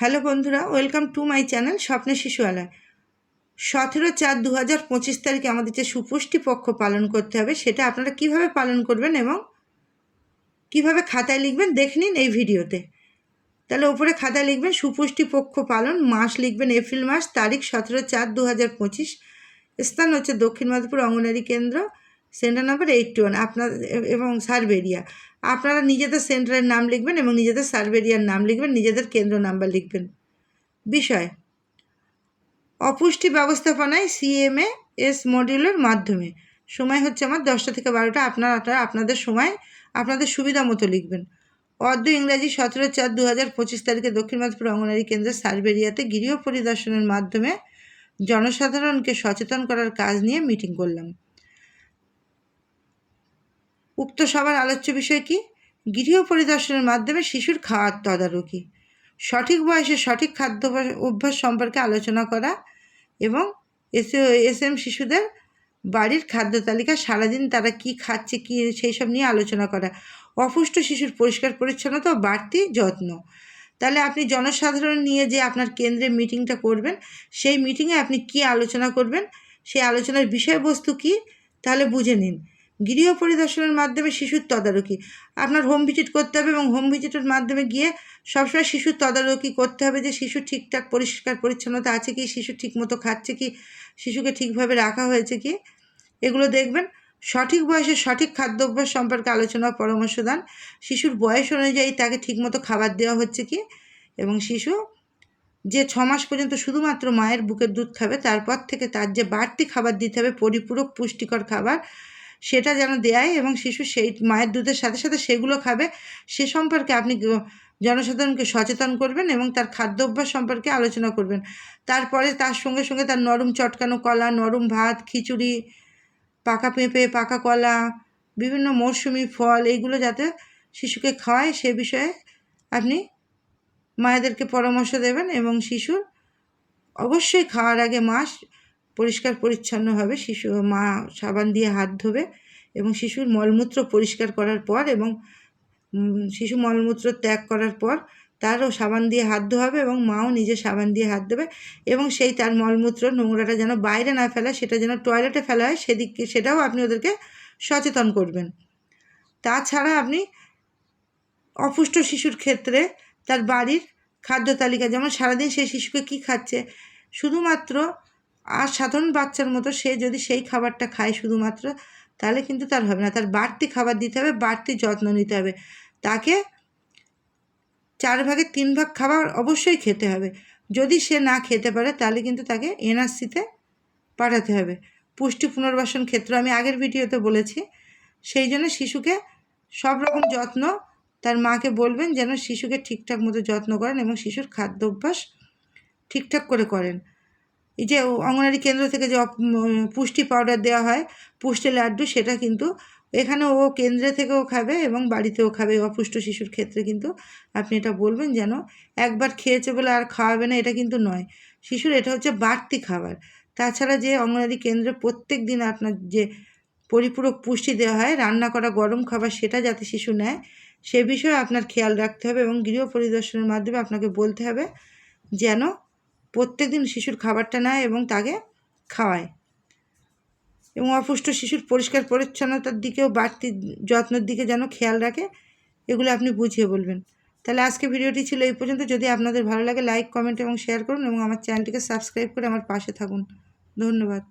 Hello বন্ধুরা, welcome to my channel স্বপ্নের শিশুয়ালয়। সতেরো চার দু হাজার পঁচিশ তারিখে আমাদের যে সুপুষ্টি পক্ষ পালন করতে হবে, সেটা আপনারা কীভাবে পালন করবেন এবং কীভাবে খাতায় লিখবেন, দেখে নিন এই ভিডিওতে। তাহলে ওপরে খাতায় লিখবেন, সুপুষ্টি পক্ষ পালন, মাস লিখবেন এপ্রিল মাস, তারিখ সতেরো চার দু হাজার পঁচিশ, স্থান হচ্ছে দক্ষিণ মাধবপুর অঙ্গনারী কেন্দ্র সেন্টার নাম্বার এইটটি ওয়ান, আপনার এবং সার্ভেরিয়া আপনারা নিজেদের সেন্টারের নাম লিখবেন এবং নিজেদের সার্ভেরিয়ার নাম লিখবেন, নিজেদের কেন্দ্র নাম্বার লিখবেন। বিষয়, অপুষ্টি ব্যবস্থাপনায় সিএমএ এস মডিউলের মাধ্যমে। সময় হচ্ছে আমার দশটা থেকে বারোটা, আপনারা আপনাদের সময়, আপনাদের সুবিধা মতো লিখবেন। অর্ধ ইংরাজি সতেরো চার দু হাজার পঁচিশ তারিখে দক্ষিণ মাধপুর অঙ্গনারী কেন্দ্রের সার্ভেরিয়াতে গৃহ পরিদর্শনের মাধ্যমে জনসাধারণকে সচেতন করার কাজ নিয়ে মিটিং করলাম। উক্ত সবার আলোচ্য বিষয় কি? গৃহ পরিদর্শনের মাধ্যমে শিশুর খাওয়ার তদারকি। সঠিক বয়সে সঠিক খাদ্য অভ্যাস সম্পর্কে আলোচনা করা এবং এস এস এম শিশুদের বাড়ির খাদ্য তালিকা, সারাদিন তারা কি খাচ্ছে, কি সেই সব নিয়ে আলোচনা করা। অপুষ্ট শিশুর পরিষ্কার পরিচ্ছন্নতা ও বাড়তি যত্ন। তাহলে আপনি জনসাধারণ নিয়ে যে আপনার কেন্দ্রে মিটিংটা করবেন, সেই মিটিংয়ে আপনি কি আলোচনা করবেন? সেই আলোচনার বিষয়বস্তু কি? তাহলে বুঝে নিন। গৃহ পরিদর্শনের মাধ্যমে শিশুর তদারকি। আপনার হোম ভিজিট করতে হবে এবং হোম ভিজিটের মাধ্যমে গিয়ে সবসময় শিশুর তদারকি করতে হবে যে শিশু ঠিকঠাক, পরিষ্কার, পরিচ্ছন্নতা আছে কি, শিশু ঠিকমতো খাচ্ছে কি, শিশুকে ঠিকভাবে রাখা হয়েছে কি, এগুলো দেখবেন। সঠিক বয়সে সঠিক খাদ্যাভ্যাস সম্পর্কে আলোচনা পরামর্শ দান। শিশুর বয়স অনুযায়ী তাকে ঠিকমতো খাবার দেওয়া হচ্ছে কি, এবং শিশু যে ছ মাস পর্যন্ত শুধুমাত্র মায়ের বুকের দুধ খাবে, তারপর থেকে তার যে বাড়তি খাবার দিতে হবে, পরিপূরক পুষ্টিকর খাবার সেটা যেন দেয় এবং শিশু সেই মায়ের দুধের সাথে সাথে সেগুলো খাবে। সে সম্পর্কে আপনি জনসাধারণকে সচেতন করবেন এবং তার খাদ্য অভ্যাস সম্পর্কে আলোচনা করবেন। তারপরে তার সঙ্গে সঙ্গে তার নরম চটকানো কলা, নরম ভাত, খিচুড়ি, পাকা পেঁপে, পাকা কলা, বিভিন্ন মরশুমি ফল এইগুলো যাতে শিশুকে খাওয়ায় সে বিষয়ে আপনি মায়েদেরকে পরামর্শ দেবেন এবং শিশুর অবশ্যই খাওয়ার আগে মাস পরিষ্কার পরিচ্ছন্ন হবে শিশু, মা সাবান দিয়ে হাত ধোবে এবং শিশুর মলমূত্র পরিষ্কার করার পর এবং শিশু মলমূত্র ত্যাগ করার পর তারও সাবান দিয়ে হাত ধোয়াবে এবং মাও নিজে সাবান দিয়ে হাত দেবে এবং সেই তার মলমূত্র নোংরাটা যেন বাইরে না ফেলা সেটা যেন টয়লেটে ফেলা হয়, সেদিকে, সেটাও আপনি ওদেরকে সচেতন করবেন। তাছাড়া আপনি অপুষ্ট শিশুর ক্ষেত্রে তার বাড়ির খাদ্য তালিকা, যেমন সারাদিন সেই শিশুকে কী খাচ্ছে? শুধুমাত্র আর সাধারণ বাচ্চার মতো সে যদি সেই খাবারটা খায় শুধুমাত্র, তাহলে কিন্তু তার হবে না। তার বাড়তি খাবার দিতে হবে, বাড়তি যত্ন নিতে হবে। তাকে চার ভাগের তিন ভাগ খাবার অবশ্যই খেতে হবে। যদি সে না খেতে পারে, তাহলে কিন্তু তাকে এনআরসিতে পাঠাতে হবে। পুষ্টি পুনর্বাসন ক্ষেত্র আমি আগের ভিডিওতে বলেছি। সেই জন্য শিশুকে সব রকম যত্ন তার মাকে বলবেন যেন শিশুকে ঠিকঠাক মতো যত্ন করেন এবং শিশুর খাদ্য অভ্যাস ঠিকঠাক করে করেন। এই যে অঙ্গনারী কেন্দ্র থেকে যে পুষ্টি পাউডার দেওয়া হয়, পুষ্টি লাড্ডু, সেটা কিন্তু এখানে ও কেন্দ্রে থেকেও খাবে এবং বাড়িতেও খাবে। অপুষ্ট শিশুর ক্ষেত্রে কিন্তু আপনি এটা বলবেন যেন একবার খেয়েছে বলে আর খাওয়াবে না, এটা কিন্তু নয়। শিশুর এটা হচ্ছে বাড়তি খাবার। তাছাড়া যে অঙ্গনারী কেন্দ্রে প্রত্যেক দিন আপনার যে পরিপূরক পুষ্টি দেওয়া হয়, রান্না করা গরম খাবার, সেটা যাতে শিশু নেয়, সে বিষয়ে আপনার খেয়াল রাখতে হবে এবং গৃহ পরিদর্শনের মাধ্যমে আপনাকে বলতে হবে যেন প্রত্যেক দিন শিশুর খাবারটা নেয় এবং তাকে খাওয়ায়। এবং অপুষ্ট শিশুর পরিষ্কার পরিচ্ছন্নতার দিকেও বাড়তি যত্নের দিকে যেন খেয়াল রাখে, এগুলো আপনি বুঝিয়ে বলবেন। তাহলে আজকে ভিডিওটি ছিল এই পর্যন্ত। যদি আপনাদের ভালো লাগে, লাইক, কমেন্ট এবং শেয়ার করুন এবং আমার চ্যানেলটিকে সাবস্ক্রাইব করে আমার পাশে থাকুন। ধন্যবাদ।